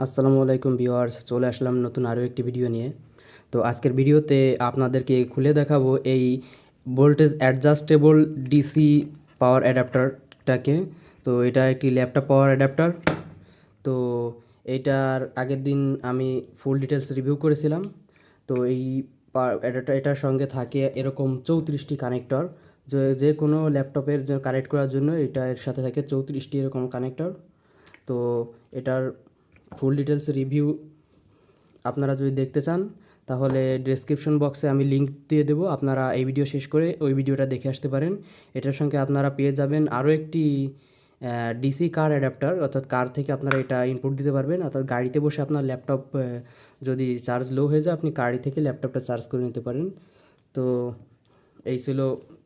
আসসালামু আলাইকুম ভিউয়ার্স, চলে আসলাম নতুন আরও একটি ভিডিও নিয়ে। তো আজকের ভিডিওতে আপনাদেরকে খুলে দেখাবো এই ভোল্টেজ অ্যাডজাস্টেবল ডিসি পাওয়ার অ্যাডাপ্টারটাকে। তো এটা একটি ল্যাপটপ পাওয়ার অ্যাডাপ্টার। তো এইটার আগের দিন আমি ফুল ডিটেলস রিভিউ করেছিলাম। তো এই অ্যাডাপ্টার, এটার সঙ্গে থাকে এরকম চৌত্রিশটি কানেক্টর। যে যে কোনো ল্যাপটপের কানেক্ট করার জন্য এটা এর সাথে থাকে চৌত্রিশটি এরকম কানেক্টর। তো এটার ফুল ডিটেলস রিভিউ আপনারা যদি দেখতে চান, তাহলে ডেসক্রিপশন বক্সে আমি লিংক দিয়ে দেবো। আপনারা এই ভিডিও শেষ করে ওই ভিডিওটা দেখে আসতে পারেন। এটার সঙ্গে আপনারা পেয়ে যাবেন আরও একটি ডিসি কার অ্যাডাপ্টার অর্থাৎ কার থেকে আপনারা এটা ইনপুট দিতে পারবেন। অর্থাৎ গাড়িতে বসে আপনার ল্যাপটপ যদি চার্জ লো হয়ে যায়, আপনি গাড়ি থেকে ল্যাপটপটা চার্জ করে নিতে পারেন। তো এই ছিল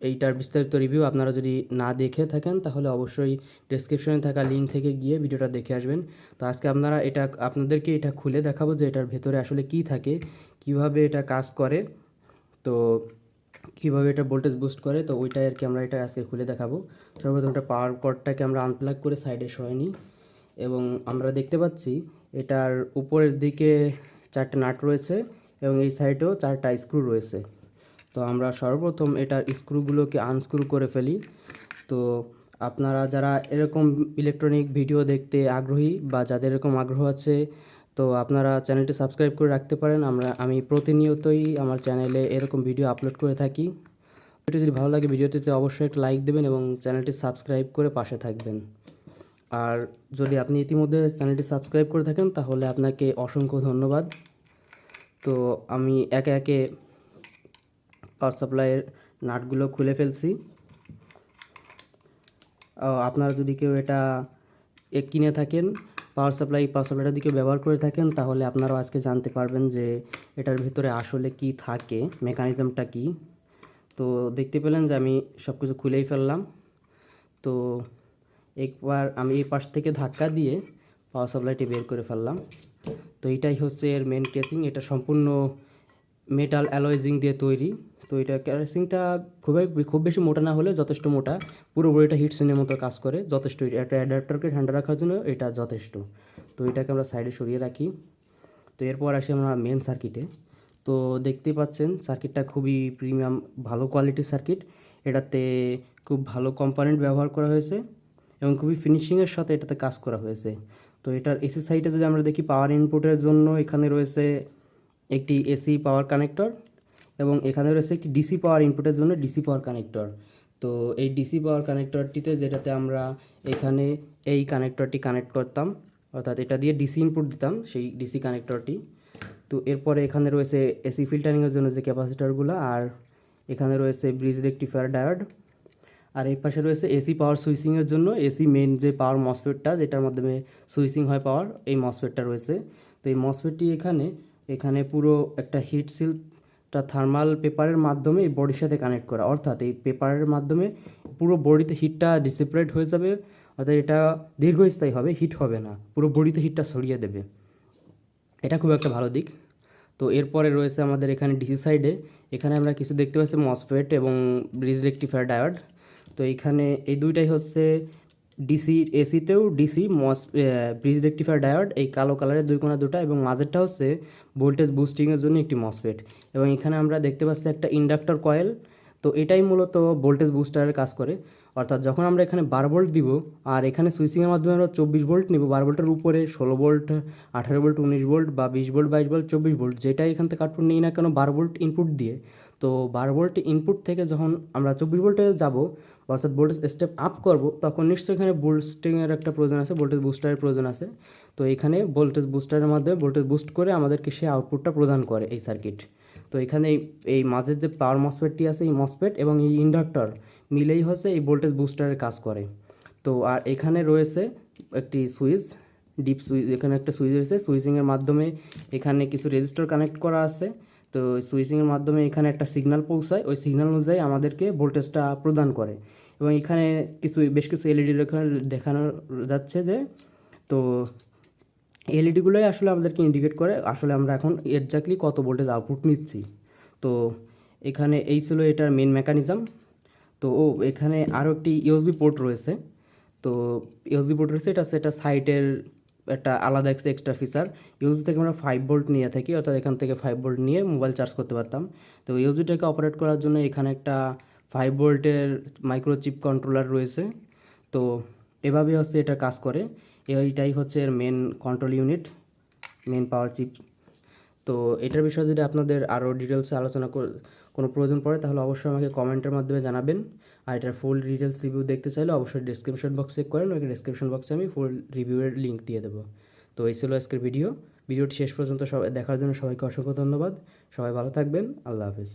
এইটার বিস্তারিত রিভিউ আপনারা যদি না দেখে থাকেন, তাহলে অবশ্যই ডেসক্রিপশনে থাকা লিঙ্ক থেকে গিয়ে ভিডিওটা দেখে আসবেন। তো আজকে আপনারা এটা, আপনাদেরকে এটা খুলে দেখাবো যে এটার ভেতরে আসলে কি থাকে, কীভাবে এটা কাজ করে, তো কীভাবে এটা ভোল্টেজ বুস্ট করে, তো ওইটাই আর কি আমরা এটা আজকে খুলে দেখাবো। সর্বপ্রথম এটা পাওয়ার কর্ডটাকে আমরা আনপ্লাগ করে সাইডে সরাই নিই এবং আমরা দেখতে পাচ্ছি এটার উপরের দিকে চারটে নাট রয়েছে এবং এই সাইডেও চারটা স্ক্রু রয়েছে। তো আমরা সর্বপ্রথম এটার স্ক্রুগুলোকে আনস্ক্রু করে ফেলি। তো আপনারা যারা এরকম ইলেকট্রনিক ভিডিও দেখতে আগ্রহী বা যাদের এরকম আগ্রহ আছে, তো আপনারা চ্যানেলটি সাবস্ক্রাইব করে রাখতে পারেন। আমরা, আমি প্রতিনিয়তই আমার চ্যানেলে এরকম ভিডিও আপলোড করে থাকি। ভিডিও যদি ভালো লাগে ভিডিওটিতে অবশ্যই একটা লাইক দেবেন এবং চ্যানেলটি সাবস্ক্রাইব করে পাশে থাকবেন। আর যদি আপনি ইতিমধ্যে চ্যানেলটি সাবস্ক্রাইব করে থাকেন, তাহলে আপনাকে অসংখ্য ধন্যবাদ। তো আমি একে একে পাওয়ার সাপ্লাইয়ের নাটগুলো খুলে ফেলছি। আপনারা যদি কেউ এটা কিনে থাকেন, পাওয়ার সাপ্লাই, পাওয়ার সাপ্লাইটা যদি কেউ ব্যবহার করে থাকেন, তাহলে আপনারাও আজকে জানতে পারবেন যে এটার ভিতরে আসলে কি থাকে, মেকানিজমটা কি। তো দেখতে পেলেন যে আমি সব কিছু খুলেই ফেললাম। তো একবার আমি এই পাশ থেকে ধাক্কা দিয়ে পাওয়ার সাপ্লাইটি বের করে ফেললাম। তো এইটাই হচ্ছে এর মেন কেসিং এটা সম্পূর্ণ মেটাল অ্যালয়েজিং দিয়ে তৈরি। তো এটা ক্যারেসিংটা খুবই, খুব বেশি মোটা না হলে যথেষ্ট মোটা। পুরো বডিটা হিট সিনের মতো কাজ করে। যথেষ্ট একটা অ্যাডাপ্টারকে ঠান্ডা রাখার জন্য এটা যথেষ্ট। তো এটাকে আমরা সাইডে সরিয়ে রাখি। তো এরপর আসি আমরা মেন সার্কিটে তো দেখতেই পাচ্ছেন সার্কিটটা খুবই প্রিমিয়াম ভালো কোয়ালিটির সার্কিট এটাতে খুব ভালো কম্পোনেন্ট ব্যবহার করা হয়েছে এবং খুবই ফিনিশিংয়ের সাথে এটাতে কাজ করা হয়েছে। তো এটার এসি সাইডে যদি আমরা দেখি পাওয়ার ইনপুটের জন্য এখানে রয়েছে একটি এসি পাওয়ার কানেক্টর এবং এখানে রয়েছে একটি ডিসি পাওয়ার ইনপুটের জন্য ডিসি পাওয়ার কানেক্টর তো এই ডিসি পাওয়ার কানেক্টরটিতে যেটাতে আমরা এখানে এই কানেক্টরটি কানেক্ট করতাম, অর্থাৎ এটা দিয়ে ডিসি ইনপুট দিতাম সেই ডিসি কানেক্টরটি তো এরপরে এখানে রয়েছে এসি ফিল্টারিংয়ের জন্য যে ক্যাপাসিটারগুলো, আর এখানে রয়েছে ব্রিজ রেক্টিফায়ার ডায়োড আর এই পাশে রয়েছে এসি পাওয়ার সুইচিংয়ের জন্য এসি মেন যে পাওয়ার মসফেটটা যেটার মাধ্যমে সুইচিং হয় পাওয়ার এই মসফেটটা রয়েছে। তো এই মসফেটটি এখানে এখানে পুরো একটা হিট সিলটা থার্মাল পেপারের মাধ্যমে এই বডির সাথে কানেক্ট করা। অর্থাৎ এই পেপারের মাধ্যমে পুরো বডিতে হিটটা ডিসিপারেট হয়ে যাবে, অর্থাৎ এটা দীর্ঘস্থায়ী হবে হিট হবে না, পুরো বডিতে হিটটা ছড়িয়ে দেবে। এটা খুব একটা ভালো দিক। তো এরপরে রয়েছে আমাদের এখানে ডিসি সাইডে এখানে আমরা কিছু দেখতে পাচ্ছি মসফেট এবং ব্রিজ রেক্টিফায়ার ডায়োড তো এখানে এই দুইটাই হচ্ছে DC এসিতেও DC, MOS bridge rectifier diode, এই কালো কালারের দুই কোনা দুটা এবং মাঝেরটা হচ্ছে ভোল্টেজ বুস্টিংয়ের জন্য একটি মসফেট এবং এখানে আমরা দেখতে পাচ্ছি একটা ইন্ডাক্টর কয়েল তো এটাই মূলত ভোল্টেজ বুস্টারের কাজ করে। অর্থাৎ যখন আমরা এখানে বারো ভোল্ট দিব, আর এখানে সুইচিংয়ের মাধ্যমে আমরা চব্বিশ ভোল্ট নিব, বারো ভোল্টের উপরে ষোলো ভোল্ট আঠারো ভোল্ট উনিশ ভোল্ট বা বিশ ভোল্ট বাইশ ভোল্ট চব্বিশ ভোল্ট যেটাই এখান থেকে আউটপুট নিই না কেন, বারো ভোল্ট ইনপুট দিয়ে। তো বারো ভোল্ট ইনপুট থেকে যখন আমরা চব্বিশ ভোল্টে যাব, অর্থাৎ ভোল্টেজ স্টেপ আপ করব, তখন নিশ্চয়ই এখানে বুস্টিংয়ের একটা প্রয়োজন আছে ভোল্টেজ বুস্টারের প্রয়োজন আছে। তো এখানে ভোল্টেজ বুস্টারের মাধ্যমে ভোল্টেজ বুস্ট করে আমাদেরকে সেই আউটপুটটা প্রদান করে এই সার্কিট তো এখানে এই- মাঝের যে পাওয়ার মসফেটটি আছে, এই মসফেট এবং এই ইন্ডাক্টর মিলেই হচ্ছে এই ভোল্টেজ বুস্টারের কাজ করে। তো আর এখানে রয়েছে একটি সুইচ, ডিপ সুইচ এখানে একটা সুইচ রয়েছে। সুইচিংয়ের মাধ্যমে এখানে কিছু রেজিস্টার কানেক্ট করা আছে। তো সুইচিংয়ের মাধ্যমে এখানে একটা সিগনাল পৌঁছায়। ওই সিগনাল অনুযায়ী আমাদেরকে ভোল্টেজটা প্রদান করে এবং এখানে কিছু, বেশ কিছু এলইডি দেখানো যাচ্ছে যে, তো এলইডিগুলোই আসলে আমাদেরকে ইন্ডিকেট করে, আসলে আমরা এখন এক্স্যাক্টলি কত ভোল্টেজ আউটপুট নিচ্ছি। তো এখানে এই ছিল এটার মেন মেকানিজম তো ও, এখানে আরও একটি ইউএসবি পোর্ট রয়েছে। তো ইউএসবি পোর্ট রয়েছে, এটা সেটা সাইটের একটা আলাদা একটা এক্সট্রা ফিচার ইউজি থেকে আমরা ফাইভ ভোল্ট নিয়ে থাকি, অর্থাৎ এখান থেকে ফাইভ ভোল্ট নিয়ে মোবাইল চার্জ করতে পারতাম। তো ইউজিটাকে অপারেট করার জন্য এখানে একটা ফাইভ ভোল্টের মাইক্রোচিপ কন্ট্রোলার রয়েছে। তো এভাবে হচ্ছে এটা কাজ করে। এইটাই হচ্ছে এর main control unit main power chip তো এটার বিষয়ে যদি আপনাদের আরও ডিটেলসে আলোচনা কোনো প্রয়োজন পড়ে, তাহলে অবশ্যই আমাকে কমেন্টের মাধ্যমে জানাবেন। আর এটার ফুল ডিটেলস রিভিউ দেখতে চাইলে অবশ্যই ডিসক্রিপশন বক্স চেক করেন ওই ডিসক্রিপশন বক্সে আমি ফুল রিভিউয়ের লিঙ্ক দিয়ে দেবো। তো এই ছিল আজকের ভিডিও ভিডিওটি শেষ পর্যন্ত সবাই দেখার জন্য সবাইকে অসংখ্য ধন্যবাদ। সবাই ভালো থাকবেন। আল্লাহ হাফিজ।